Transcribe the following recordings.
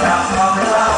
That's all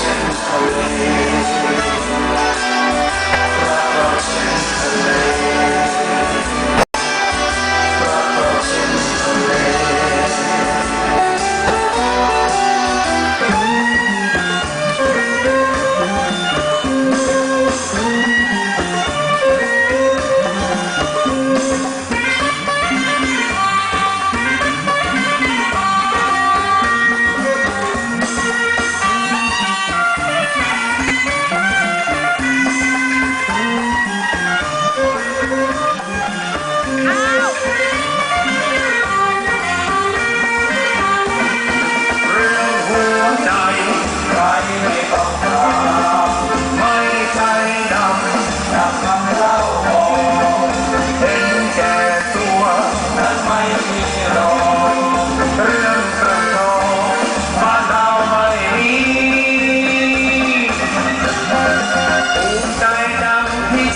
away.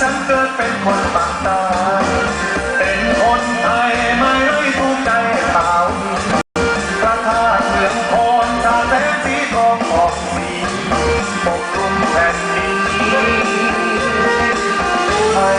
ฉันเกิดเป็นคนปากใต้เป็นคนไทยไม่ไร้ถูกใจขาวพระธาตุเมืองพรชาแสนสีทองออกสีปกคลุมแผ่นดินให้